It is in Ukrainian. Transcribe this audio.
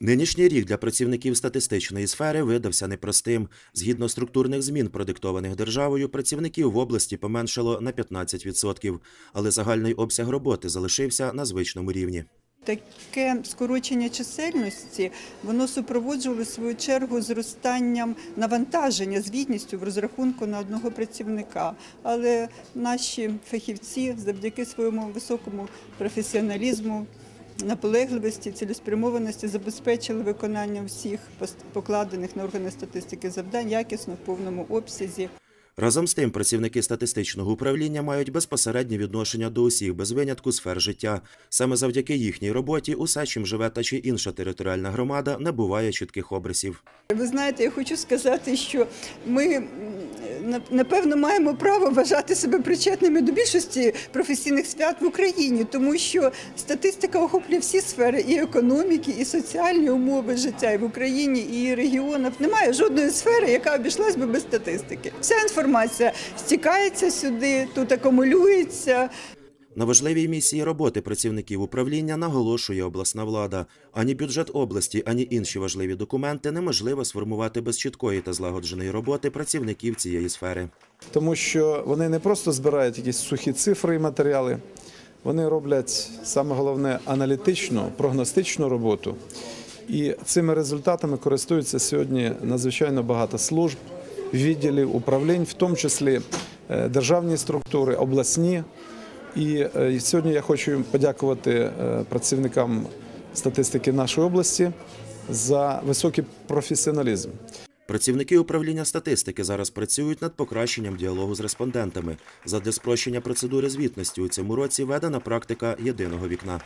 Нинішній рік для працівників статистичної сфери видався непростим. Згідно структурних змін, продиктованих державою, працівників в області поменшало на 15%, але загальний обсяг роботи залишився на звичному рівні. Таке скорочення чисельності воно супроводжувало свою чергу зростанням навантаження звітністю в розрахунку на одного працівника. Але наші фахівці завдяки своєму високому професіоналізму, наполегливості, цілеспрямованості забезпечили виконання всіх покладених на органи статистики завдань якісно в повному обсязі. Разом з тим, працівники статистичного управління мають безпосереднє відношення до усіх без винятку сфер життя. Саме завдяки їхній роботі усе, чим живе та чи інша територіальна громада, набуває чітких обрисів. Ви знаєте, я хочу сказати, що ми напевно маємо право вважати себе причетними до більшості професійних свят в Україні, тому що статистика охоплює всі сфери і економіки, і соціальні умови життя і в Україні, і регіонах. Немає жодної сфери, яка обійшлась би без статистики. Вся інформація стікається сюди, тут акумулюється. На важливій місії роботи працівників управління наголошує обласна влада. Ані бюджет області, ані інші важливі документи неможливо сформувати без чіткої та злагодженої роботи працівників цієї сфери. тому що вони не просто збирають якісь сухі цифри і матеріали, вони роблять саме головне аналітичну, прогностичну роботу. І цими результатами користуються сьогодні надзвичайно багато служб, відділів, управлінь, в тому числі е, державні структури, обласні. І е, сьогодні я хочу подякувати е, працівникам статистики нашої області за високий професіоналізм. Працівники управління статистики зараз працюють над покращенням діалогу з респондентами. Задля спрощення процедури звітності у цьому році ведена практика єдиного вікна.